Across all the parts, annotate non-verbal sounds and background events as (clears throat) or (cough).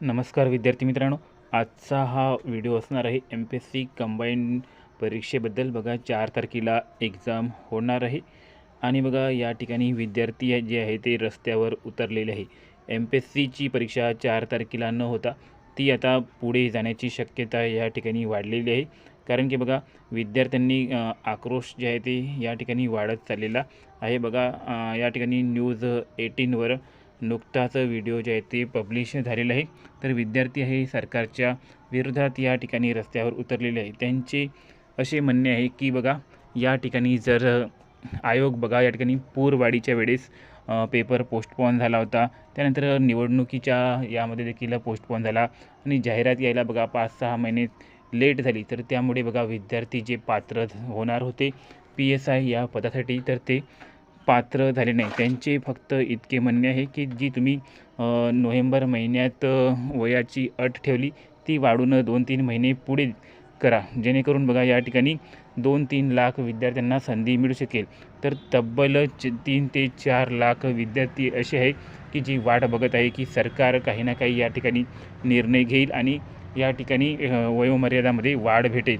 नमस्कार विद्यार्थी मित्रांनो आजचा हा व्हिडिओ असणार आहे M P S C combined परीक्षेबद्दल. बघा चार तारखेला एक्झाम होणार आहे. आणि बघा या ठिकाणी विद्यार्थी जे आहे ते रस्त्यावर उतरलेले आहे. एम पी एस सीची परीक्षा चार तारखेला न होता ती आता पुढे जाण्याची शक्यता या ठिकाणी वाढलेली आहे. कारण की बघा विद्यार्थ्यांनी आक्रोश जे आहे ते या ठिकाणी वाढत चाललेला आहे. बघा या ठिकाणी न्यूज एटीनवर नुकताच व्हिडिओ जे आहे ते पब्लिश झालेलं आहे. तर विद्यार्थी हे सरकारच्या विरोधात या ठिकाणी रस्त्यावर उतरलेले आहे. त्यांचे असे म्हणणे आहे की बघा या ठिकाणी जर आयोग बघा या ठिकाणी पूरवाढीच्या वेळेस पेपर पोस्टपोन झाला होता. त्यानंतर निवडणुकीच्या यामध्ये देखील पोस्टपोन झाला आणि जाहिरात यायला बघा पाच सहा महिने लेट झाली. तर त्यामुळे बघा विद्यार्थी जे पात्र होणार होते पी एस आय या पदासाठी तर ते पात्र झाले नाही. त्यांचे फक्त इतके म्हणणे आहे की जी तुम्ही नोव्हेंबर महिन्यात वयाची अट ठेवली ती वाढून दोन तीन महिने पुढे करा. जेणेकरून बघा या ठिकाणी दोन तीन लाख विद्यार्थ्यांना संधी मिळू शकेल. तर तब्बल च तीन ते चार लाख विद्यार्थी असे आहे की जी वाट बघत आहे की सरकार काही ना काही या ठिकाणी निर्णय घेईल आणि या ठिकाणी वयोमर्यादामध्ये वाढ भेटेल.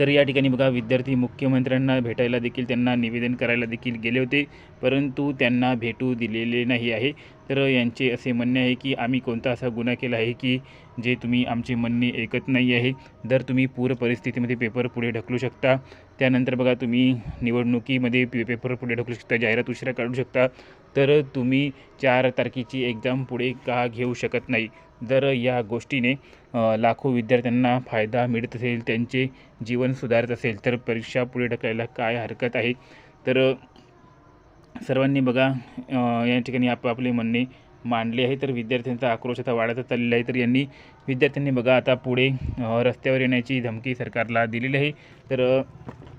तर या ठिकाणी बघा विद्यार्थी मुख्यमंत्र्यांना भेटायला देखील त्यांना निवेदन करायला देखील गेले होते. परंतु त्यांना भेटू दिलेले नाही आहे. तर यांचे असे म्हणणे आहे की आम्ही कोणता असा गुन्हा केला आहे की जे तुम्ही आमचे म्हणणे ऐकत नाही आहे. जर तुम्ही पूर परिस्थितीमध्ये पेपर पुढे ढकलू शकता त्यानंतर बघा तुम्ही निवडणुकीमध्ये पे पेपर पुढे ढकलू शकता जाहिरात उशिरा काढू शकता तर तुम्ही चार तारखेची एक्झाम पुढे का घेऊ शकत नाही? जर या गोष्टीने लाखो विद्यार्थ्यांना फायदा मिळत असेल त्यांचे जीवन सुधारत असेल तर परीक्षा पुढे ढकलायला काय हरकत आहे? तर सर्वांनी बघा या ठिकाणी आपापले म्हणणे मांडले आहे. तर विद्यार्थ्यांचा आक्रोश आता वाढतच चाललेला आहे. तर यांनी विद्यार्थ्यांनी बघा आता पुढे रस्त्यावर येण्याची धमकी सरकारला दिलेली आहे. तर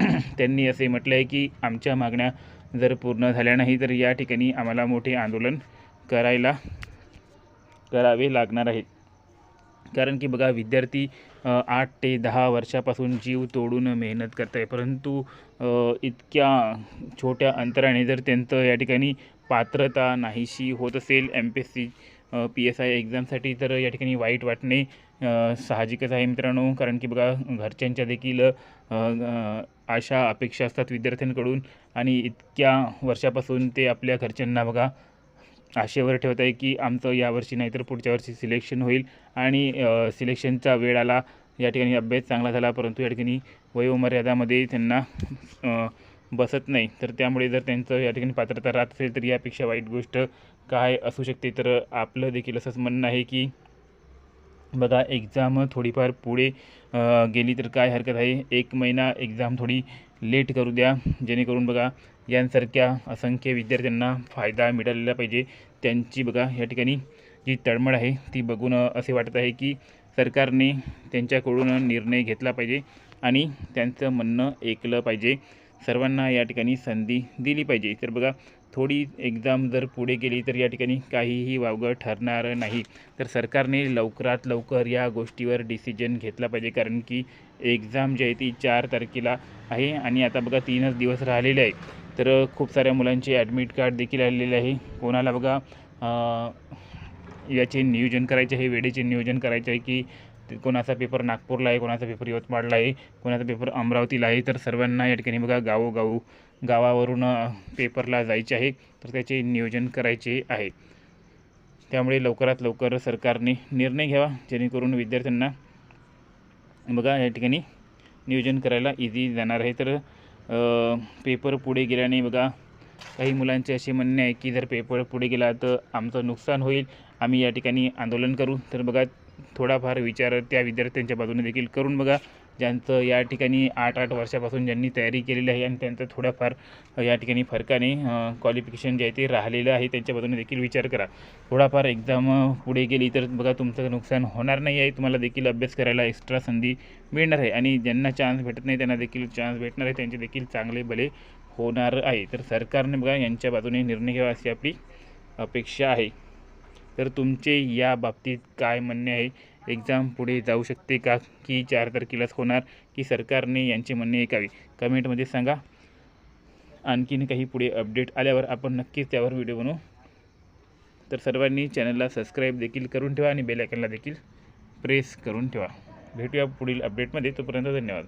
(clears throat) त्यांनी असे म्हटले आहे की आमच्या मागण्या जर पूर्ण झाल्या नाही तर या ठिकाणी आम्हाला मोठे आंदोलन करायला करावे लागणार आहे. कारण की बघा विद्यार्थी आठ ते दहा वर्षापासून जीव तोडून मेहनत करत आहे परंतु इतक्या छोट्या अंतराने जर त्यांचं या ठिकाणी पात्रता नाहीशी होत असेल M P S C P S I एक्झामसाठी तर या ठिकाणी वाईट वाटणे साहजिकच आहे मित्रांनो. कारण की बघा घरच्यांच्या देखील अशा आशा अपेक्षा असतात विद्यार्थ्यांकडून. आणि इतक्या वर्षापासून ते आपल्या घरच्यांना बघा आशेवर ठेवत आहे की आमचं यावर्षी नाही तर पुढच्या वर्षी सिलेक्शन होईल. आणि सिलेक्शनचा वेळ आला या ठिकाणी अभ्यास चांगला झाला परंतु या ठिकाणी वयोमर्यादामध्ये त्यांना बसत नाही. तर त्यामुळे जर त्यांचं या ठिकाणी पात्रता राहत असेल तर यापेक्षा वाईट गोष्ट काय असू शकते? तर आपलं देखील असंच म्हणणं आहे की बघा एक्झाम थोडीफार पुढे गेली तर काय हरकत आहे? एक महिना एक्झाम थोडी लेट करू द्या. जेणेकरून बघा यांसारख्या असंख्य विद्यार्थ्यांना फायदा मिळालेला पाहिजे. त्यांची बघा या ठिकाणी जी तळमळ आहे ती बघून असे वाटत आहे की सरकारने त्यांच्याकडून निर्णय घेतला पाहिजे आणि त्यांचं म्हणणं ऐकलं पाहिजे. सर्वांना या ठिकाणी संधी दिली पाहिजे. तर बघा थोडी एक्झाम जर पुढे गेली तर या ठिकाणी काहीही वावगं ठरणार नाही. तर सरकारने लवकरात लवकर या गोष्टीवर डिसिजन घेतला पाहिजे. कारण की एक्झाम जी आहे ती चार तारखेला आहे आणि आता बघा तीनच दिवस राहिलेले आहे. तर खूप साऱ्या मुलांचे ॲडमिट कार्ड देखील आलेले आहे. कोणाला बघा याचे नियोजन करायचे आहे वेळेचे नियोजन करायचे आहे की कोणाचा पेपर नागपूरला आहे कोणाचा पेपर यवतमाळला आहे कोणाचा पेपर अमरावतीला आहे. तर सर्वांना या ठिकाणी बघा गावोगाव गावावरून पेपरला जायचे आहे. तर त्याचे नियोजन करायचे आहे. त्यामुळे लवकरात लवकर सरकारने निर्णय घ्यावा जेणेकरून विद्यार्थ्यांना बघा या ठिकाणी नियोजन करायला इझी जाणार आहे. तर पेपर पुढे गेल्याने बघा काही मुलांचे असे म्हणणे आहे की जर पेपर पुढे गेला तर आमचं नुकसान होईल. आम्ही या ठिकाणी आंदोलन करू. तर बघा थोडाफार विचार त्या विद्यार्थ्यांच्या बाजूने देखील करून बघा. ज्यांचं या ठिकाणी आठ आठ वर्षापासून ज्यांनी तयारी केलेली आहे आणि त्यांचं थोड्याफार या ठिकाणी फरकाने क्वालिफिकेशन जे आहे ते राहिलेलं आहे त्यांच्या बाजूने देखील विचार करा. थोडाफार एक्झाम पुढे गेली तर बघा तुमचं नुकसान होणार नाही आहे तुम्हाला देखील अभ्यास करायला एक्स्ट्रा संधी मिळणार आहे आणि ज्यांना चान्स भेटत नाही त्यांना देखील चान्स भेटणार आहे त्यांचे देखील चांगले भले होणार आहे. तर सरकारने बघा यांच्या बाजूने निर्णय घ्यावा अशी आपली अपेक्षा आहे. तर तुमचे या बाबतीत काय म्हणणे आहे? एक्झाम पुढे जाऊ शकते का? की चार तारखेलाच होणार? की सरकारने यांचे म्हणणे ऐकावे? कमेंटमध्ये सांगा. आणखीन काही पुढे अपडेट आल्यावर आपण नक्कीच त्यावर व्हिडिओ बनवू. तर सर्वांनी चॅनलला सबस्क्राईब देखील करून ठेवा आणि बेलायकनला देखील प्रेस करून ठेवा. भेटूया पुढील अपडेटमध्ये तोपर्यंत धन्यवाद.